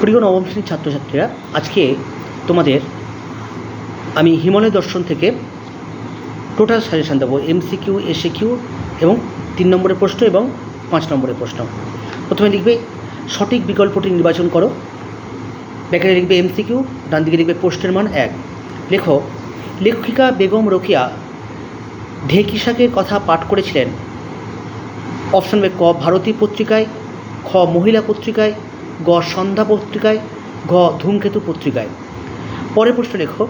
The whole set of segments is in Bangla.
প্রিয় নবম শ্রেণির ছাত্রছাত্রীরা, আজকে তোমাদের আমি হিমালয় দর্শন থেকে টোটাল সাজেশান দেবো এমসিকিউ এসে কিউ এবং তিন নম্বরের প্রশ্ন এবং পাঁচ নম্বরের প্রশ্ন। প্রথমে লিখবে, সঠিক বিকল্পটি নির্বাচন করো। ব্যাকেটে লিখবে এমসিকিউ ডান দিকে লিখবে পোস্টের মান এক। লেখো, লেখিকা বেগম রোকিয়া ঢেকি শাকের কথা পাঠ করেছিলেন। অপশন বে ক, ভারতী পত্রিকায়, খ, মহিলা পত্রিকায় গ সন্ধ্যা পত্রিকায়, ঘ ধূমকেতু পত্রিকায়। পরের প্রশ্ন লেখো,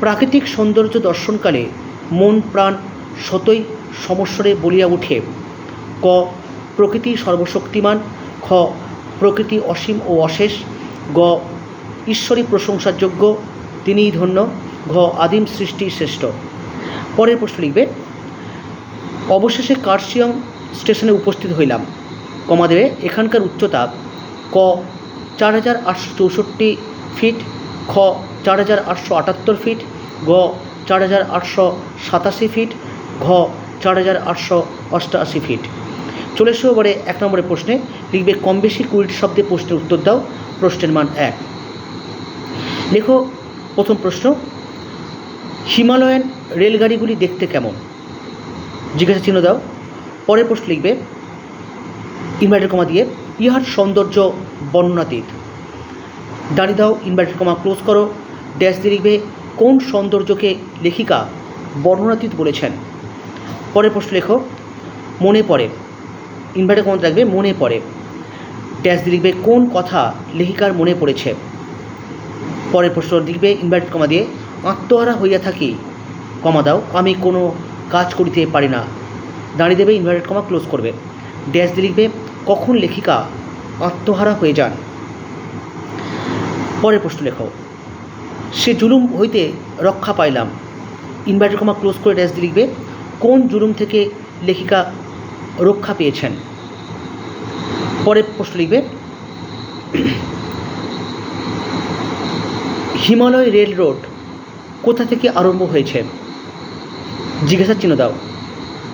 প্রাকৃতিক সৌন্দর্য দর্শনকালে মন প্রাণ সতই সমস্বরে বলিয়া উঠে, ক প্রকৃতি সর্বশক্তিমান, খ প্রকৃতি অসীম ও অশেষ, গ ঈশ্বরী প্রশংসাযোগ্য, তিনিই ধন্য, ঘ আদিম সৃষ্টি শ্রেষ্ঠ। পরের প্রশ্ন লিখবে, অবশেষে কার্শিয়াম স্টেশনে উপস্থিত হইলাম। কমা দেবে, এখানকার উচ্চতা ক, চার হাজার আটশো চৌষট্টি ফিট, খ, চার হাজার আটশো আটাত্তর ফিট, গ, চার হাজার আটশো সাতাশি ফিট, ঘ, চার হাজার আটশো অষ্টআশি ফিট। চলে এসো এবারে এক নম্বরের প্রশ্নে, লিখবে কম বেশি কুড়িটি শব্দে প্রশ্নের উত্তর দাও, প্রশ্নের মান এক। লেখো প্রথম প্রশ্ন, হিমালয়ান রেলগাড়িগুলি দেখতে কেমন? জিজ্ঞাসা চিহ্ন দাও। পরের প্রশ্ন লিখবে, ইনভার্টার কমা দিয়ে ইহার সৌন্দর্য বর্ণনাতীত। দাঁড়িয়ে দাও ইনভার্টার কমা ক্লোজ করো। ড্যাশ দিয়ে লিখবে কোন সৌন্দর্যকে লেখিকা বর্ণনাতীত বলেছেন। পরের প্রশ্ন লেখো, মনে পড়ে। ইনভার্টার কমা রাখবে মনে পড়ে। ড্যাশ দিয়ে লিখবে কোন কথা লেখিকার মনে পড়েছে। পরের প্রশ্ন লিখবে ইনভার্টার কমা দিয়ে, আত্মহারা হইয়া থাকি। কমা দাও, আমি কোনো কাজ করিতে পারি না। দাঁড়িয়ে দেবে ইনভার্টেড কমা ক্লোজ করবে। ড্যাশ দিয়ে লিখবে কখন লেখিকা আত্মহারা হয়ে যান? পরের প্রশ্ন লেখো। সে জুলুম হইতে রক্ষা পাইলাম। ইনভার্টেড কমা ক্লোজ করে ড্যাশ দিয়ে লিখবে, কোন জুলুম থেকে লেখিকা রক্ষা পেয়েছেন? পরের প্রশ্ন লিখবে, হিমালয় রেল রোড কোথা থেকে আরম্ভ হয়েছে? জিজ্ঞাসার চিহ্ন দাও।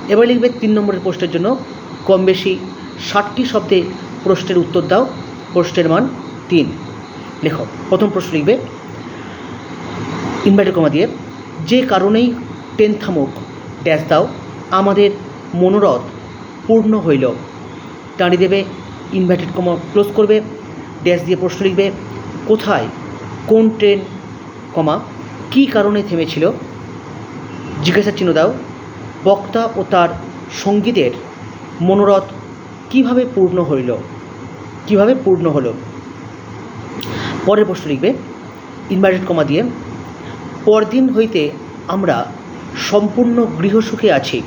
এবার লিখবে তিন নম্বরের পোস্টের জন্য কম বেশি ষাটটি শব্দে প্রশ্নের উত্তর দাও। প্রশ্নের মান তিন। লেখো, প্রথম প্রশ্ন লিখবে। ইনভার্টার কমা দিয়ে, যে কারণেই ট্রেন থামুক ড্যাশ দাও, আমাদের মনোরথ পূর্ণ হইল। দাঁড়িয়ে দেবে, ইনভার্টেড কমা ক্লোজ করবে। ড্যাশ দিয়ে প্রশ্ন লিখবে, কোথায়, কোন ট্রেন, কমা, কী কারণে থেমেছিল? জিজ্ঞাসা চিহ্ন দাও, বক্তা ও তার সঙ্গীতের মনোরথ কীভাবে পূর্ণ হইল? কীভাবে পূর্ণ হলো? পরের প্রশ্ন লিখবে ইনভার্টেড কমা দিয়ে, পরদিন হইতে আমরা সম্পূর্ণ গৃহসুখে আছি।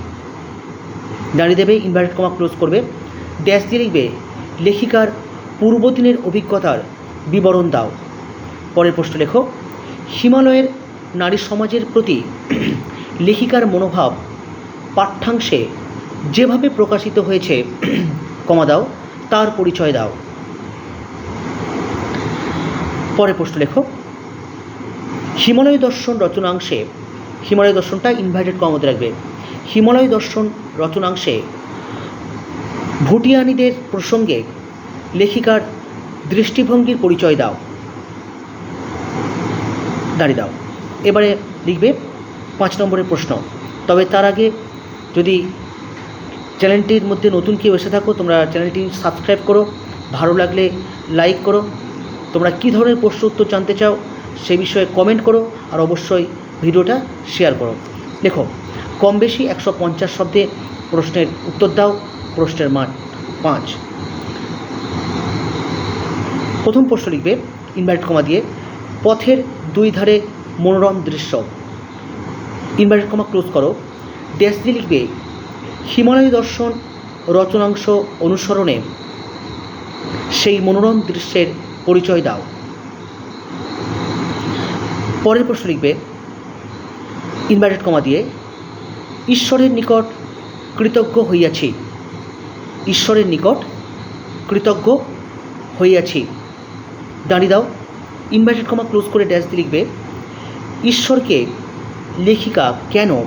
দাঁড়িয়ে দেবে ইনভার্টেড কমা ক্লোজ করবে। ড্যাশ দিয়ে লিখবে, লেখিকার পূর্বদিনের অভিজ্ঞতার বিবরণ দাও। পরের প্রশ্ন লেখো, হিমালয়ের নারী সমাজের প্রতি লেখিকার মনোভাব পাঠ্যাংশে যেভাবে প্রকাশিত হয়েছে কমা দাও, তার পরিচয় দাও। পরের প্রশ্ন লেখো। হিমালয় দর্শন রচনাংশে, হিমালয় দর্শনটা ইনভাইটেড কমাতে রাখবে। হিমালয় দর্শন রচনাংশে ভুটিয়ানিদের প্রসঙ্গে লেখিকার দৃষ্টিভঙ্গির পরিচয় দাও। দাঁড়িয়ে দাও। এবারে লিখবে পাঁচ নম্বরের প্রশ্ন। তবে তার আগে যদি চ্যানেলটির মধ্যে নতুন কেউ এসে থাকো, তোমরা চ্যানেলটি সাবস্ক্রাইব করো, ভালো লাগলে লাইক করো। তোমরা কী ধরনের প্রশ্ন উত্তর জানতে চাও সে বিষয়ে কমেন্ট করো আর অবশ্যই ভিডিওটা শেয়ার করো। দেখো, কম বেশি একশো পঞ্চাশ শব্দে প্রশ্নের উত্তর দাও, প্রশ্নের মান পাঁচ। প্রথম প্রশ্ন লিখবে, ইনভার্ট কমা দিয়ে, পথের দুই ধারে মনোরম দৃশ্য। ইনভার্টেড কমা ক্লোজ করো। ড্যাশ দিয়ে লিখবে হিমালয় দর্শন রচনাংশ অনুসরণে সেই মনোরম দৃশ্যের পরিচয় দাও। পরের প্রশ্ন লিখবে, ইনভার্টেড কমা দিয়ে, ঈশ্বরের নিকট কৃতজ্ঞ হইয়াছি। ঈশ্বরের নিকট কৃতজ্ঞ হইয়াছি। দাঁড়িয়ে দাও, ইনভার্টেড কমা ক্লোজ করে ড্যাশ দিয়ে লিখবে, ঈশ্বরকে লেখিকা কেন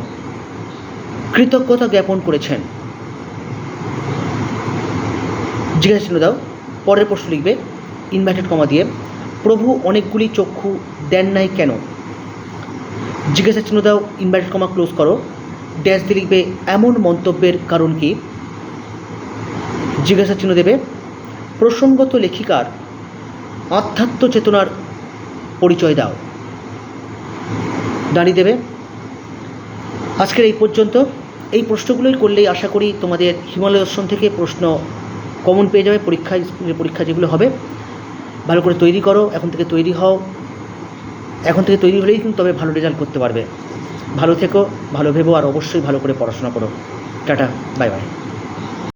কৃতজ্ঞতা জ্ঞাপন করেছেন। জিজ্ঞাসা চিহ্ন দাও, পরের প্রশ্ন লিখবে ইনভার্টেড কমা দিয়ে, প্রভু অনেকগুলি চক্ষু দেন নাই কেন? জিজ্ঞাসা চিহ্ন দাও ইনভার্টেড কমা ক্লোজ করো ড্যাশ দিয়ে লিখবে, এমন মন্তব্যের কারণ কি? জিজ্ঞাসা চিহ্ন দেবে, প্রসঙ্গত লেখিকার আধ্যাত্ম চেতনার পরিচয় দাও। দাঁড়িয়ে দেবে আজকের এই পর্যন্ত। এই প্রশ্নগুলোই করলেই আশা করি তোমাদের হিমালয় দর্শন থেকে প্রশ্ন কমন পেয়ে যাবে পরীক্ষা পরীক্ষা যেগুলো হবে। ভালো করে তৈরি করো, এখন থেকে তৈরি হও। এখন থেকে তৈরি হলেই কিন্তু তবে ভালো রেজাল্ট করতে পারবে। ভালো থেকো, ভালো ভেবো, আর অবশ্যই ভালো করে পড়াশোনা করো। Tata bye bye